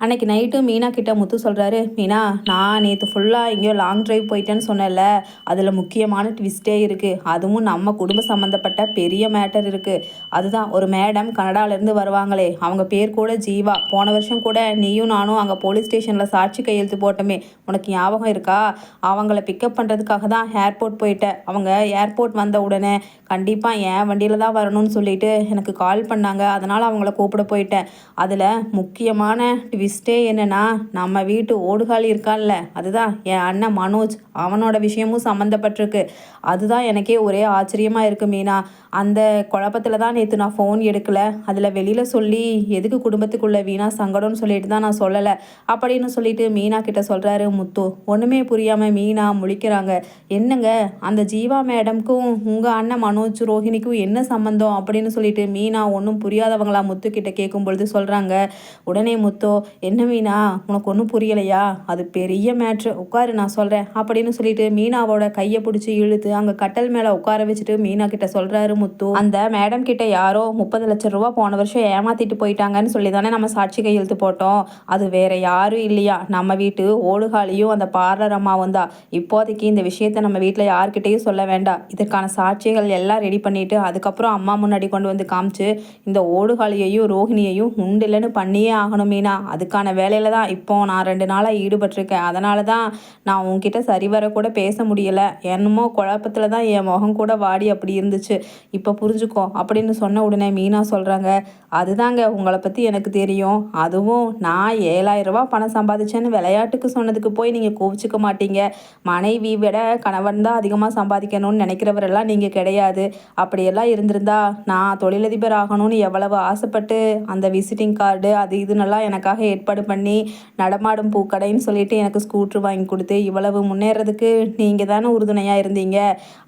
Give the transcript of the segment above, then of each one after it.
அன்னைக்கு நைட்டு மீனா கிட்ட முத்து சொல்கிறாரு மீனா நான் நேற்று ஃபுல்லாக எங்கேயோ லாங் டிரைவ் போயிட்டேன்னு சொன்னேன்ல அதில் முக்கியமான ட்விஸ்டே இருக்குது அதுவும் நம்ம குடும்ப சம்மந்தப்பட்ட பெரிய மேட்டர் இருக்குது அதுதான் ஒரு மேடம் கனடாலேருந்து வருவாங்களே அவங்க பேர் கூட ஜீவா. போன வருஷம் கூட நீயும் நானும் அங்கே போலீஸ் ஸ்டேஷனில் சாட்சி கையெழுத்து போட்டோமே. உனக்கு ஞாபகம் இருக்கா? அவங்கள பிக்கப் பண்ணுறதுக்காக தான் ஏர்போர்ட் போயிட்டேன். அவங்க ஏர்போர்ட் வந்த உடனே கண்டிப்பாக என் வண்டியில் தான் வரணும்னு சொல்லிட்டு எனக்கு கால் பண்ணாங்க. அதனால் அவங்கள கூப்பிட போயிட்டேன். அதில் முக்கியமான ட்விஸ்ட் என்னன்னா நம்ம வீட்டு ஓடுகாலி இருக்கான்ல அதுதான் என் அண்ணன் மனோஜ் அவனோட விஷயமும் சம்மந்தப்பட்டிருக்கு அதுதான் எனக்கே ஒரே ஆச்சரியமாக இருக்குது மீனா. அந்த குழப்பத்தில் தான் நேற்று நான் ஃபோன் எடுக்கலை. அதில் வெளியில் சொல்லி எதுக்கு குடும்பத்துக்குள்ளே வீணா சங்கடம்னு சொல்லிட்டு தான் நான் சொல்லலை. அப்படின்னு சொல்லிட்டு மீனா கிட்ட சொல்கிறாரு முத்து. ஒன்றுமே புரியாமல் மீனா முழிக்கிறாங்க. என்னங்க அந்த ஜீவா மேடம்க்கும் உங்கள் அண்ணன் மனோஜ் ரோஹிணிக்கும் என்ன சம்மந்தம் அப்படின்னு சொல்லிட்டு மீனா ஒன்றும் புரியாதவங்களா முத்து கிட்ட கேட்கும் பொழுது சொல்கிறாங்க உடனே முத்தோ என்ன மீனா உனக்கு ஒன்றும் புரியலையா? அது பெரிய மேட்ரு. உட்காரு நான் சொல்கிறேன் அப்படின்னு சொல்லிட்டு மீனாவோட கையை பிடிச்சி இழுத்து அங்கே கட்டல் மேலே உட்கார வச்சுட்டு மீனா கிட்ட சொல்கிறாரு முத்து. அந்த மேடம் கிட்ட யாரோ முப்பது லட்சம் ரூபா போன வருஷம் ஏமாத்திட்டு போயிட்டாங்கன்னு சொல்லி தானே நம்ம சாட்சி கையெழுத்து போட்டோம். அது வேற யாரும் இல்லையா? நம்ம வீட்டு ஓடுகாலியும் அந்த பார்லர் அம்மாவும் தான். இப்போதைக்கு இந்த விஷயத்த நம்ம வீட்டில் யார்கிட்டயும் சொல்ல வேண்டாம். இதற்கான சாட்சிகள் எல்லாம் ரெடி பண்ணிட்டு அதுக்கப்புறம் அம்மா முன்னாடி கொண்டு வந்து காமிச்சு இந்த ஓடுகாலியையும் ரோஹிணியையும் உண்டு இல்லைன்னு பண்ணியே ஆகணும் மீனா. அதுக்கான வேலையில தான் இப்போ நான் ரெண்டு நாளாக ஈடுபட்டிருக்கேன். அதனால தான் நான் உன்கிட்ட சரிவர கூட பேச முடியல. என்னமோ குழப்பத்தில் தான் என் முகம் கூட வாடி அப்படி இருந்துச்சு. இப்போ புரிஞ்சுக்கோ அப்படின்னு சொன்ன உடனே மீனா சொல்கிறாங்க அதுதாங்க உங்களை பற்றி எனக்கு தெரியும். அதுவும் நான் ஏழாயிரரூபா பணம் சம்பாதிச்சேன்னு விளையாட்டுக்கு சொன்னதுக்கு போய் நீங்கள் கோவிச்சிக்க மாட்டீங்க. மனைவி விட கணவன் தான் அதிகமாக சம்பாதிக்கணும்னு நினைக்கிறவரெல்லாம் நீங்கள் கிடையாது. அப்படியெல்லாம் இருந்திருந்தா நான் தொழிலதிபர் ஆகணும்னு எவ்வளவு ஆசைப்பட்டு அந்த விசிட்டிங் கார்டு அது இதுன்னெல்லாம் எனக்காக ஏற்பாடு பண்ணி நடமாடும் பூக்கடைன்னு சொல்லிட்டு எனக்கு ஸ்கூட்ரு வாங்கி கொடுத்து இவ்வளவு முன்னேறதுக்கு நீங்கள் தானே உறுதுணையாக இருந்தீங்க.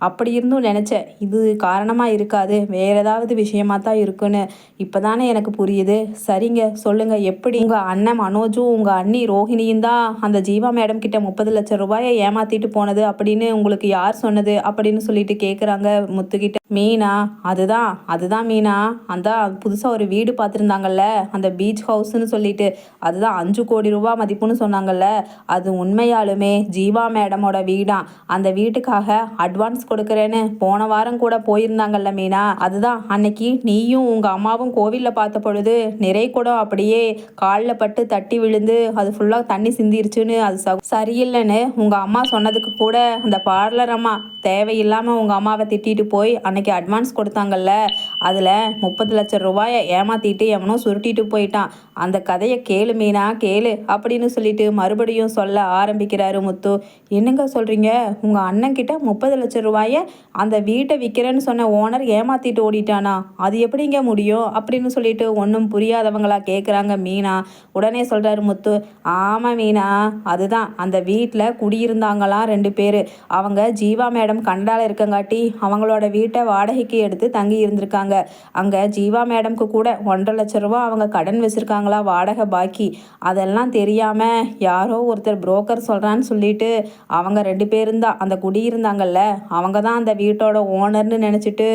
அப்படி இருந்தும் நினச்சேன். இது காரணமாக இருக்காது. வேற ஏதாவது விஷயமாக தான் இருக்குன்னு. இப்போ தானே எனக்கு புரியுது. சரிங்க சொல்லுங்கள் எப்படி? உங்கள் அண்ணன் மனோஜும் உங்கள் அண்ணி ரோஹிணியும் தான் அந்த ஜீவா மேடம் கிட்ட முப்பது லட்சம் ரூபாயை ஏமாத்திட்டு போனது அப்படின்னு உங்களுக்கு யார் சொன்னது அப்படின்னு சொல்லிட்டு கேட்குறாங்க முத்துக்கிட்ட மீனா அதுதான் அதுதான் மீனா. அந்த புதுசாக ஒரு வீடு பார்த்துருந்தாங்கல்ல அந்த பீச் ஹவுஸ்னு சொல்லிட்டு. அதுதான் அஞ்சு கோடி ரூபா மதிப்புன்னு சொன்னாங்கல்ல. அது உண்மையாலுமே ஜீவா மேடமோட வீடான் அந்த வீட்டுக்காக அட்வான்ஸ் கொடுக்குறேன்னு போன வாரம் கூட போயிருந்தாங்கல்ல. மீனா. அதுதான். அன்னைக்கு நீயும் உங்கள் அம்மாவும் கோவிலில் பார்த்த பொழுது நிறை குடம் அப்படியே காலில் பட்டு தட்டி விழுந்து அது ஃபுல்லாக தண்ணி சிந்திருச்சுன்னு அது ச- சரியில்லைன்னு உங்கள் அம்மா சொன்னதுக்கு கூட அந்த பார்லர் அம்மா தேவையில்லாமல் உங்கள் அம்மாவை திட்டிட்டு போய் அன்னைக்கு அட்வான்ஸ் கொடுத்தாங்கல்ல அதில் முப்பது லட்சம் ரூபாயை ஏமாத்திட்டு எவனோ சுருட்டிட்டு போயிட்டான். அந்த கதையை கேளு மீனா கேளு அப்படின்னு சொல்லிட்டு மறுபடியும் சொல்ல ஆரம்பிக்கிறாரு முத்து. என்னங்க சொல்கிறீங்க உங்கள் அண்ணன் கிட்ட முப்பது லட்சம் ரூபாயை அந்த வீட்டை விற்கிறேன்னு சொன்ன ஓனர் ஏமாத்திட்டு ஓடிட்டானா? அது எப்படிங்க முடியும்? அப்படின்னு சொல்லிட்டு ஒன்றும் புரியாதவங்களா கேட்குறாங்க மீனா. உடனே சொல்கிறாரு முத்து ஆமாம் மீனா அதுதான். அந்த வீட்டில் குடியிருந்தாங்களாம் ரெண்டு பேர். அவங்க ஜீவா மேடம் கண்டால் இருக்கங்காட்டி அவங்களோட வீட்டை வாடகைக்கு எடுத்து தங்கி இருந்திருக்காங்க அங்கே ஜீவா மேடம்க்கு கூட ஒன்றரை லட்ச ரூபா அவங்க கடன் வச்சுருக்காங்க வச்சுருக்காங்களா வாடகை பாக்கி. அதெல்லாம் தெரியாமல் யாரோ ஒருத்தர் புரோக்கர் சொல்கிறான்னு சொல்லிட்டு அவங்க ரெண்டு பேரும் தான் அந்த குடியிருந்தாங்கல்ல அவங்க தான் அந்த வீட்டோட ஓனர்னு நினச்சிட்டு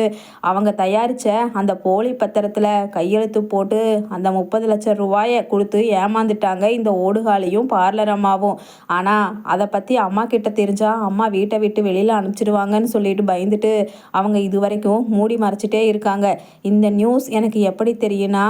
அவங்க தயாரித்த அந்த போலி பத்திரத்தில் கையெழுத்து போட்டு அந்த முப்பது லட்சம் ரூபாயை கொடுத்து ஏமாந்துட்டாங்க இந்த ஓடுகாலியும் பார்லர் அம்மாவும். ஆனால் அதை பற்றி அம்மா கிட்ட தெரிஞ்சா அம்மா வீட்டை விட்டு வெளியில் அனுப்பிச்சிடுவாங்கன்னு சொல்லிட்டு பயந்துட்டு அவங்க இது வரைக்கும் மூடி மறைச்சிட்டே இருக்காங்க. இந்த நியூஸ் எனக்கு எப்படி தெரியும்னா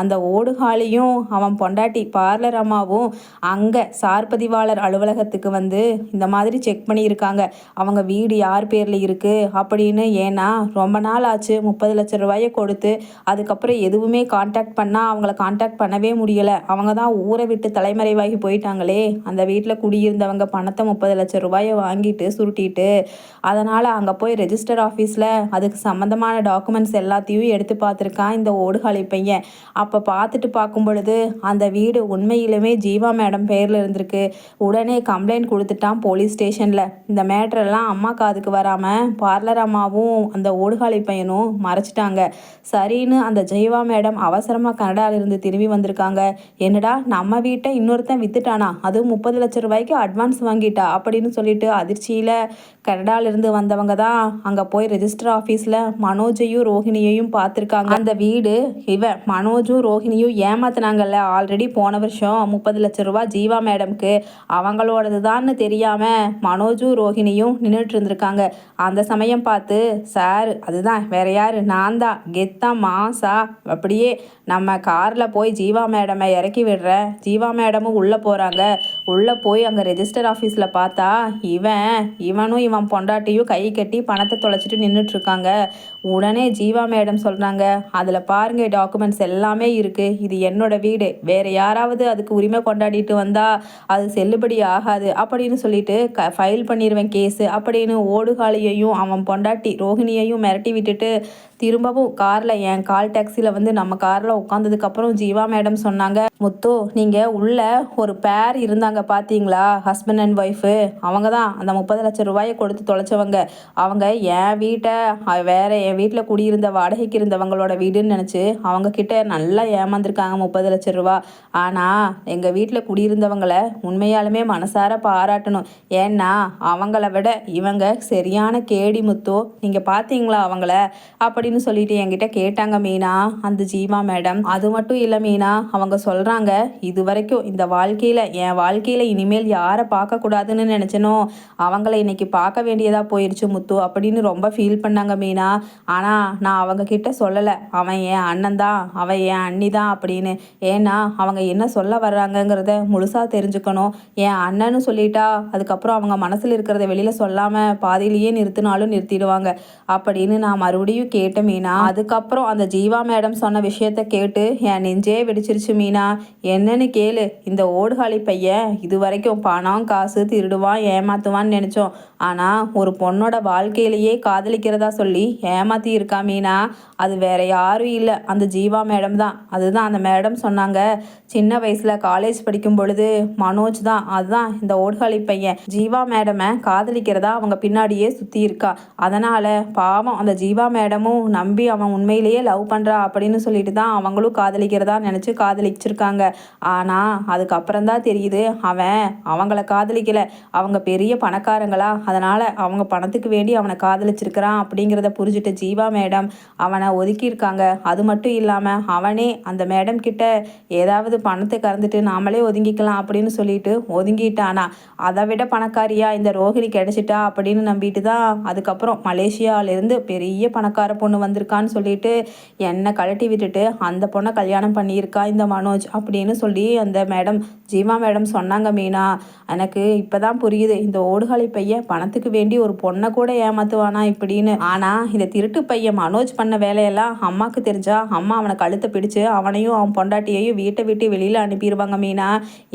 அந்த ஓடுகாலியும் அவன் பொண்டாட்டி பார்லர் அம்மாவும் அங்கே சார் பதிவாளர் அலுவலகத்துக்கு வந்து இந்த மாதிரி செக் பண்ணியிருக்காங்க. அவங்க வீடு யார் பேரில் இருக்குது அப்படின்னு ஏன்னா ரொம்ப நாள் ஆச்சு முப்பது லட்ச ரூபாயை கொடுத்து அதுக்கப்புறம் எதுவுமே காண்டாக்ட் பண்ணால் அவங்கள காண்டாக்ட் பண்ணவே முடியலை. அவங்க தான் ஊரை விட்டு தலைமறைவாகி போயிட்டாங்களே. அந்த வீட்டில் குடியிருந்தவங்க பணத்தை முப்பது லட்ச ரூபாயை வாங்கிட்டு சுருட்டிட்டு அதனால் அங்கே போய் ரெஜிஸ்டர் ஆஃபீஸில் அதுக்கு சம்மந்தமான டாக்குமெண்ட்ஸ் எல்லாத்தையும் எடுத்து பார்த்துருக்கான் இந்த ஓடுகாலி பையன். அப்போ பார்த்துட்டு பார்க்கும்போது பொழுது அந்த வீடு உண்மையிலுமே ஜீவா மேடம் பேரில் இருந்திருக்கு. உடனே கம்ப்ளைண்ட் கொடுத்துட்டான் போலீஸ் ஸ்டேஷனில் இந்த மேட்ரெல்லாம் அம்மா காதுக்கு வராமல் பார்லர் அம்மாவும் அந்த ஓடுகாலி பையனும் மறைச்சிட்டாங்க. சரின்னு அந்த ஜெய்வா மேடம் அவசரமாக கனடாவிலிருந்து திரும்பி வந்திருக்காங்க. என்னடா நம்ம வீட்டை இன்னொருத்தன் வித்துட்டானா? அதுவும் முப்பது லட்சம் ரூபாய்க்கு அட்வான்ஸ் வாங்கிட்டா அப்படின்னு சொல்லிட்டு அதிர்ச்சியில் கனடாலிருந்து வந்தவங்க தான். அங்கே போய் ரெஜிஸ்டர் ஆஃபீஸில் மனோஜையும் ரோஹிணியையும் பார்த்துருக்காங்க. அந்த வீடு இவன் மனோஜும் ரோஹிணியும் ஏமாத்துனாங்கல்ல. ஆல்ரெடி போன வருஷம் முப்பது லட்ச ரூபா ஜீவா மேடம்க்கு. அவங்களோடது தான்னு தெரியாமல் மனோஜும் ரோஹிணியும் நின்றுட்டு இருந்திருக்காங்க. அந்த சமயம் பார்த்து சார் அதுதான் வேற யார்? நான் தான். கெத்தா மாசா. அப்படியே நம்ம காரில் போய் ஜீவா மேடமை இறக்கி விடுறேன். ஜீவா மேடமும் உள்ளே போகிறாங்க உள்ளே போய் அங்கே ரெஜிஸ்டர் ஆஃபீஸில் பார்த்தா இவன் இவனும் இவன் பொண்டாட்டியும் கை கட்டி பணத்தை தொலைச்சிட்டு நின்றுட்டுருக்காங்க உடனே ஜீவா மேடம் சொல்கிறாங்க அதில் பாருங்க டாக்குமெண்ட்ஸ் எல்லாமே இருக்குது இது என்னோடய வீடு. வேறு யாராவது அதுக்கு உரிமை கொண்டாடிட்டு வந்தால் அது செல்லுபடி ஆகாது. அப்படின்னு சொல்லிட்டு க ஃபைல் பண்ணிடுவேன் கேஸு அப்படின்னு ஓடுகாலியையும் அவன் பொண்டாட்டி ரோஹிணியையும் மிரட்டி விட்டுட்டு திரும்பவும் காரில் என் கால் டாக்ஸியில் வந்து நம்ம காரில் உட்காந்ததுக்கப்புறம் ஜீவா மேடம் சொன்னாங்க முத்து நீங்கள் உள்ள ஒரு பேர் இருந்தாங்க பார்த்தீங்களா ஹஸ்பண்ட் அண்ட் ஒய்ஃபு அவங்க தான் அந்த முப்பது லட்சம் ரூபாயை கொடுத்து தொலைச்சவங்க. அவங்க என் வீட்டை வேற என் வீட்டில் குடியிருந்த வாடகைக்கு இருந்தவங்களோட வீடுன்னு நினச்சி அவங்க கிட்ட நல்லா ஏமாந்துருக்காங்க முப்பது லட்சம் ரூபா. ஆனால் எங்கள் வீட்டில் குடியிருந்தவங்களை உண்மையாலுமே மனசார பாராட்டணும். ஏன்னா அவங்கள விட இவங்க சரியான கேடி முத்தோ. நீங்கள் பார்த்தீங்களா அவங்கள? அப்படின்னு சொல்லிட்டு என்கிட்ட கேட்டாங்க மீனா. அந்த ஜீவா மேடம் அது மட்டும் இல்லை மீனா அவங்க சொல்கிறாங்க இது வரைக்கும் இந்த வாழ்க்கையில் என் வாழ்க்கையில் இனிமேல் யாரை பார்க்கக்கூடாதுன்னு நினச்சனோ அவங்கள இன்னைக்கு பார்க்க வேண்டியதாக போயிடுச்சு முத்து அப்படின்னு ரொம்ப ஃபீல் பண்ணாங்க மீனா. ஆனால் நான் அவங்க கிட்ட சொல்லலை. அவன் என் அண்ணன் தான் அவன் என் அண்ணி தான் அப்படின்னு. ஏன்னா அவங்க என்ன சொல்ல வர்றாங்கங்கிறத முழுசாக தெரிஞ்சுக்கணும். என் அண்ணன்னு சொல்லிட்டா அதுக்கப்புறம் அவங்க மனசில் இருக்கிறத வெளியில் சொல்லாமல் பாதியிலேயே நிறுத்தினாலும் நிறுத்திடுவாங்க அப்படின்னு நான் மறுபடியும் கேட்டேன் மீனா. அதுக்கப்புறம் அந்த ஜீவா மேடம் சொன்ன விஷயத்த கேட்டு என் நெஞ்சே வெடிச்சிருச்சு மீனா. என்னன்னு கேளு. இந்த ஓடுகாலி பையன் இது வரைக்கும் பணம் காசு திருடுவான் ஏமாத்துவான்னு நினச்சோம். ஆனால் ஒரு பொண்ணோட வாழ்க்கையிலேயே காதலிக்கிறதா சொல்லி ஏமாத்தி இருக்கா மீனா. அது வேற யாரும் இல்லை. அந்த ஜீவா மேடம் தான். அதுதான் அந்த மேடம் சொன்னாங்க. சின்ன வயசில் காலேஜ் படிக்கும் பொழுது மனோஜ் தான். அதுதான் இந்த ஓடுகாலி பையன். ஜீவா மேடமை காதலிக்கிறதா அவங்க பின்னாடியே சுற்றி இருக்கா அதனால் பாவம் அந்த ஜீவா மேடமும் நம்பி அவன் உண்மையிலேயே லவ் பண்ணுறா அப்படின்னு சொல்லிட்டு தான் அவங்களும் காதலிக்கிறதா நினச்சி காதலிச்சிருக்காங்க. ஆனால் அதுக்கப்புறம் தான் தெரியுது அவன் அவங்கள காதலிக்கலை. அவங்க பெரிய பணக்காரங்களா. அதனால் அவங்க பணத்துக்கு வேண்டி அவனை காதலிச்சிருக்கிறான் அப்படிங்கிறத புரிஞ்சுட்ட ஜீவா மேடம் அவனை ஒதுக்கியிருக்காங்க அது மட்டும் இல்லாமல் அவனே அந்த மேடம் கிட்ட ஏதாவது பணத்தை கறந்துட்டு நாமளே ஒதுங்கிக்கலாம் அப்படின்னு சொல்லிட்டு ஒதுங்கிட்டானா. அதை விட பணக்காரியா இந்த ரோஹிணி கிடைச்சிட்டா அப்படின்னு நம்பிட்டு தான் அதுக்கப்புறம் மலேசியாவிலேருந்து பெரிய பணக்கார பொண்ணு வந்திருக்கான்னு சொல்லிட்டு என்னை கழட்டி விட்டுட்டு அந்த பொண்ணை கல்யாணம் பண்ணியிருக்கா இந்த மனோஜ்? அப்படின்னு சொல்லி அந்த மேடம் ஜீவா மேடம் சொன்னாங்க மீனா எனக்கு இப்போ தான் புரியுது இந்த ஓடுகாலி பையன் பணத்துக்கு வேண்டி ஒரு பொண்ணை கூட ஏமாத்துவானா இப்படின்னு. ஆனால் இந்த திருட்டு பையன் மனோஜ் பண்ண வேலையெல்லாம் அம்மாவுக்கு தெரிஞ்சா அம்மா அவனை கழுத்தை பிடிச்சு அவனையும் அவன் பொண்டாட்டியையும் வீட்டை விட்டு வெளியில் அனுப்பிடுவாங்க மீனா.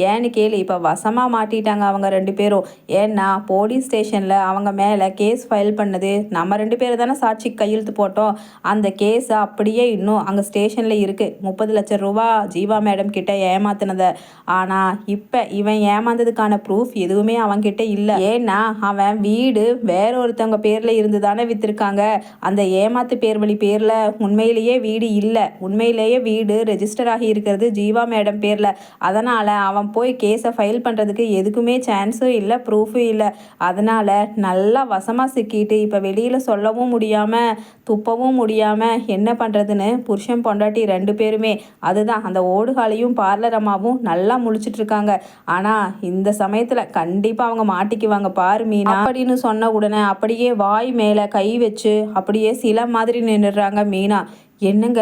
ஏன்னு கேளு இப்போ வசமாக மாட்டிட்டாங்க அவங்க ரெண்டு பேரும். ஏன்னா போலீஸ் ஸ்டேஷனில் அவங்க மேலே கேஸ் ஃபைல் பண்ணது நம்ம ரெண்டு பேரும் தானே சாட்சி கையெழுத்து போட்டோம். அந்த கேஸ் அப்படியே இன்னும் அங்கே ஸ்டேஷனில் இருக்குது முப்பது லட்சம் ரூபா ஜீவா மேடம் கிட்ட ஏமாத்தினதை. ஆனால் இப்போ இவன் ஏமாந்ததுக்கான ப்ரூஃப் எதுவுமே அவன்கிட்ட இல்லை. ஏன்னா அவன் வீடு வேற ஒருத்தவங்க பேரில் இருந்து தானே விற்றுருக்காங்க அந்த ஏமாத்து பேர் வழி பேரில் உண்மையிலேயே வீடு இல்லை. உண்மையிலேயே வீடு ரெஜிஸ்டர் ஆகி இருக்கிறது ஜீவா மேடம் பேரில். அதனால் அவன் போய் கேஸை ஃபைல் பண்ணுறதுக்கு எதுக்குமே சான்ஸும் இல்லை ப்ரூஃபும் இல்லை. அதனால் நல்லா வசமாக சிக்கிட்டு இப்போ வெளியில் சொல்லவும் முடியாமல் துப்பவும் முடியாமல் என்ன பண்றதுன்னு புருஷன் பொண்டாட்டி ரெண்டு பேருமே அதுதான். அந்த ஓடுகாலையும் பார்லர் அம்மாவும் நல்லா முழிச்சிட்டு இருக்காங்க. ஆனா இந்த சமயத்தில் கண்டிப்பாக அவங்க மாட்டிக்குவாங்க. பாரு மீனா. அப்படின்னு சொன்ன உடனே அப்படியே வாய் மேலே கை வச்சு அப்படியே சில மாதிரி நின்னுடுறாங்க மீனா. என்னங்க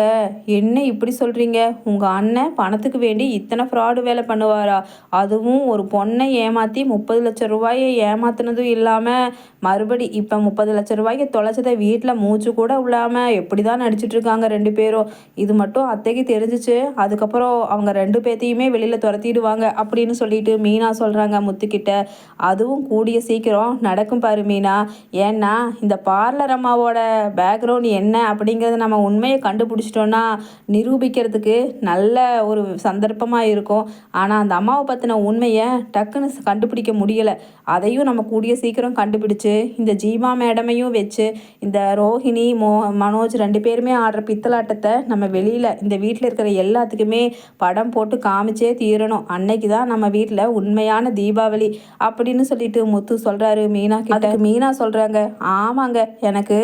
என்ன இப்படி சொல்கிறீங்க உங்கள் அண்ணன் பணத்துக்கு வேண்டி இத்தனை ஃப்ராடு வேலை பண்ணுவாரா? அதுவும் ஒரு பொண்ணை ஏமாற்றி முப்பது லட்சம் ரூபாயை ஏமாத்துனதும் இல்லாமல் மறுபடி இப்போ முப்பது லட்சம் ரூபாய்க்கு தொலைச்சதை வீட்டில் மூச்சு கூட இல்லாமல் எப்படி தான் நடிச்சிட்ருக்காங்க ரெண்டு பேரும்? இது மட்டும் அத்தைக்கு தெரிஞ்சிச்சு. அதுக்கப்புறம் அவங்க ரெண்டு பேர்த்தையுமே வெளியில் துரத்திடுவாங்க அப்படின்னு சொல்லிட்டு மீனா சொல்கிறாங்க முத்துக்கிட்ட. அதுவும் கூடிய சீக்கிரம் நடக்கும் பாரு மீனா. ஏன்னா இந்த பார்லர் அம்மாவோட பேக்ரவுண்ட் என்ன அப்படிங்கிறத நம்ம உண்மையை கண்டுபிடிச்சிட்டோன்னா நிரூபிக்கிறதுக்கு நல்ல ஒரு சந்தர்ப்பமாக இருக்கும். ஆனால் அந்த அம்மாவை பற்றின உண்மையை டக்குன்னு கண்டுபிடிக்க முடியலை. அதையும் நம்ம கூடிய சீக்கிரம் கண்டுபிடிச்சு இந்த ஜீவா மேடமையும் வச்சு இந்த ரோஹிணி மோ மனோஜ் ரெண்டு பேருமே ஆடுற பித்தலாட்டத்தை நம்ம வெளியில் இந்த வீட்டில் இருக்கிற எல்லாத்துக்குமே படம் போட்டு காமிச்சே தீரணும். அன்னைக்கு தான் நம்ம வீட்டில் உண்மையான தீபாவளி அப்படின்னு சொல்லிட்டு முத்து சொல்கிறாரு மீனா கிட்ட. மீனா சொல்கிறாங்க ஆமாங்க எனக்கு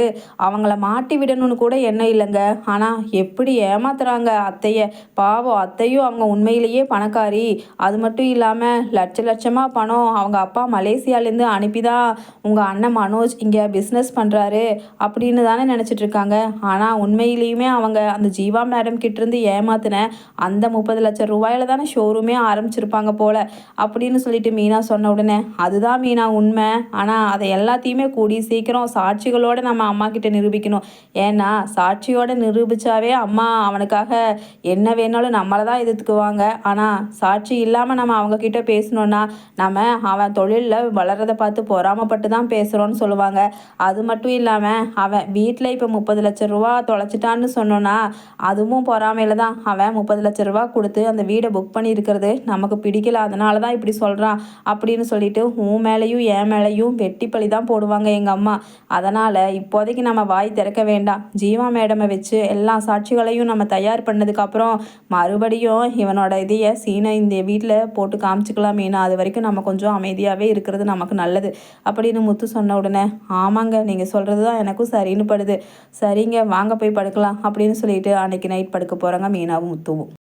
அவங்கள மாட்டி விடணும்னு கூட எண்ணம் இல்லைங்க. ஆனால் எப்படி ஏமாத்துறாங்க அத்தைய? பாவம் அத்தையும் அவங்க உண்மையிலேயே பணக்காரி. அது மட்டும் இல்லாமல் லட்ச லட்சமாக பணம் அவங்க அப்பா மலேசியாலேருந்து அனுப்பி தான் உங்கள் அண்ணன் மனோஜ் இங்கே பிஸ்னஸ் பண்ணுறாரு அப்படின்னு தானே நினச்சிட்ருக்காங்க ஆனால் உண்மையிலேயுமே அவங்க அந்த ஜீவா மேடம் கிட்டேருந்து ஏமாத்தின அந்த முப்பது லட்சம் ரூபாயில தானே ஷோரூமே ஆரம்பிச்சிருப்பாங்க போல் அப்படின்னு சொல்லிட்டு மீனா சொன்ன உடனே அதுதான் மீனா உண்மை. ஆனால் அதை எல்லாத்தையுமே கூடி சீக்கிரம் சாட்சிகளோடு நம்ம அம்மா கிட்ட நிரூபிக்கணும். ஏன்னா சாட்சியோட நிரூபித்தாவே அம்மா அவனுக்காக என்ன வேணாலும் நம்மளை தான் எதிர்த்துக்குவாங்க. ஆனால் சாட்சி இல்லாமல் நம்ம அவங்கக்கிட்ட பேசணுன்னா நம்ம அவன் தொழிலில் வளர்றதை பார்த்து பொறாமப்பட்டு தான் பேசுகிறோன்னு சொல்லுவாங்க. அது மட்டும் இல்லாமல் அவன் வீட்டில் இப்போ முப்பது லட்ச ரூபா தொலைச்சிட்டான்னு சொன்னோன்னா அதுவும் பொறாமையில் தான் அவன் முப்பது லட்ச ரூபா கொடுத்து அந்த வீடை புக் பண்ணியிருக்கிறது. நமக்கு பிடிக்கல அதனால தான் இப்படி சொல்கிறான் அப்படின்னு சொல்லிட்டு உன் மேலேயும் என் மேலேயும் வெட்டி பழி தான் போடுவாங்க எங்கள் அம்மா. அதனால் இப்போதைக்கு நம்ம வாய் திறக்க வேண்டாம். ஜீவா மேடமை வச்சு எல்லா சாட்சிகளையும் நம்ம தயார் பண்ணதுக்கப்புறம் மறுபடியும் இவனோட இதையை சீனை இந்த வீட்டில் போட்டு காமிச்சிக்கலாம். ஏன்னா அது வரைக்கும் நம்ம கொஞ்சம் அமைதியாகவே இருக்கிறது நமக்கு நல்லது. அப்படின்னு முத்து சொன்ன உடனே ஆமாங்க நீங்கள் சொல்கிறது தான் எனக்கும் சரின்னு படுது. சரிங்க வாங்க போய் படுக்கலாம் அப்படின்னு சொல்லிட்டு அன்னைக்கு நைட் படுக்க போகிறாங்க மீனாவும் முத்துவும்.